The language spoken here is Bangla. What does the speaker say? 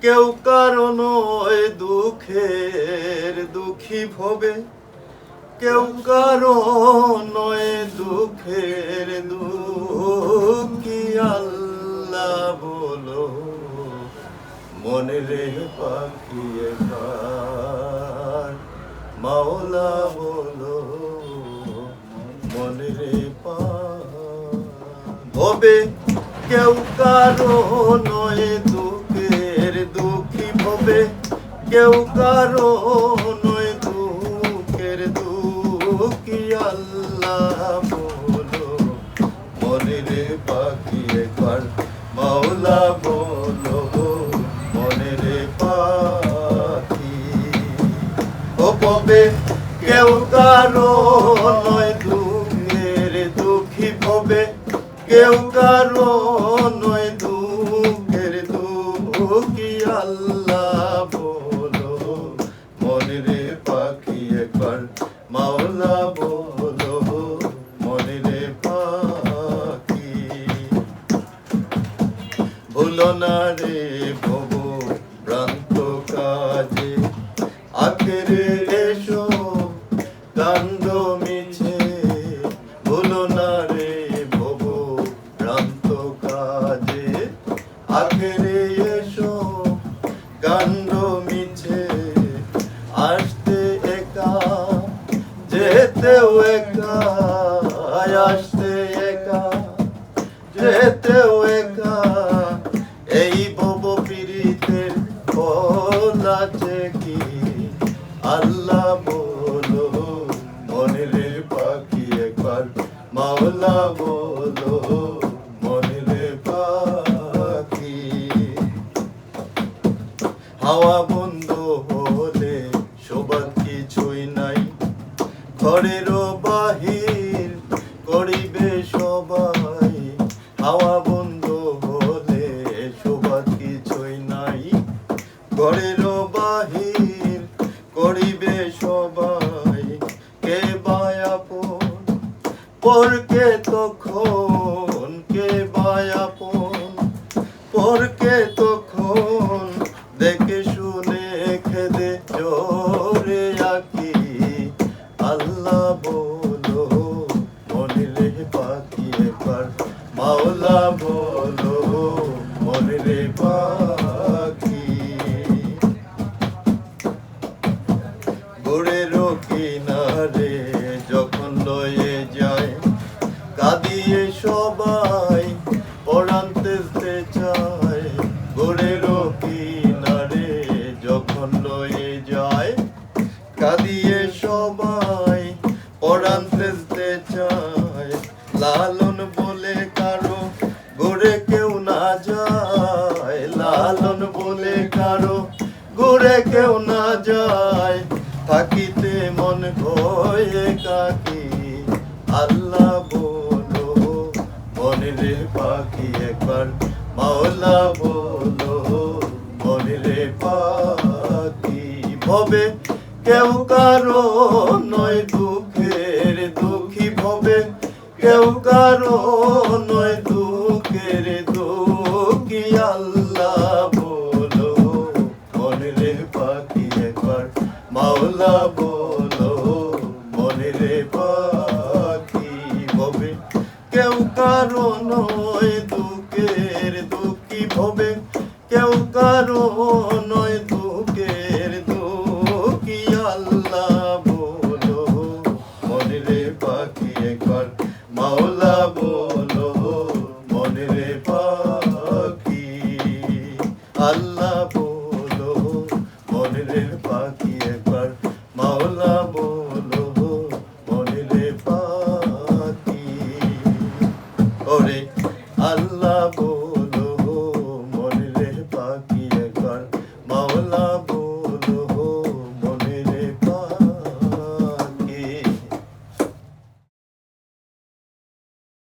কেউ কারণ দুঃখের দুঃখী ভবে কেউ কারণ দুঃখের দুঃখী, আল্লাহ বলো মনে রে পাখি মাওলা বলো মনে রে পা ভবে কেউ কারও নয় দুঃখের দুঃখী হবে। কেউ কারও নয় দুঃখের দুঃখী আল্লাহ বলো। মনে রে পাখি একবার মাওলা বলো। মনে রে পাখি। ও কবে? কেউ কারও নয় দুঃখের দুঃখী ভবে কেউ কারও নয় দুঃখের দুঃখী আল্লাহ না ভব ভ্রান্ত কাজে। আখেরে এসো কান্দ মিছে, ভুলো না ভব ভ্রান্ত কাজে। আখেরে এসো কান্দ মিছে, আসতে একা, যেতেও একা, আসতে একা, যেতেও একা। মাওলা বলো মনে পাখি। হাওয়া বন্ধ হলে সবার কিছুই নাই। ঘরেরও পরকে তখন কে বায়াপন পরকে তখন দেখে শুনে খেদে জোরে আকি। আল্লাহ বলো মনে রে পাখি এবার মাওলা কাঁদিয়ে সবাই যখন লয়ে যায়, কাঁদিয়ে সবাই চায়। লালন বলে কারও গোড়ে কেউ না যায়। লালন বলে কারও ঘুরে কেউ না যায়। থাকিতে মন ভয়ে কাকি আল্লাহ মাওলা বলো রে পাখি ভবে। কেউ কারও নয় দুঃখের দুঃখী ভবে। কেউ কারও নয় দুঃখের দুঃখী আল্লাহ বলো রে পাখি একবার। মাওলা বলো রে পাখি ভবে। কেউ কারও নয় দুঃখের হবে। কেউ কারও নয় দুঃখের দুঃখী, আল্লাহ বলো। মনে পাখি একবার মাওলা বলো। মনে পাখি, আল্লাহ love.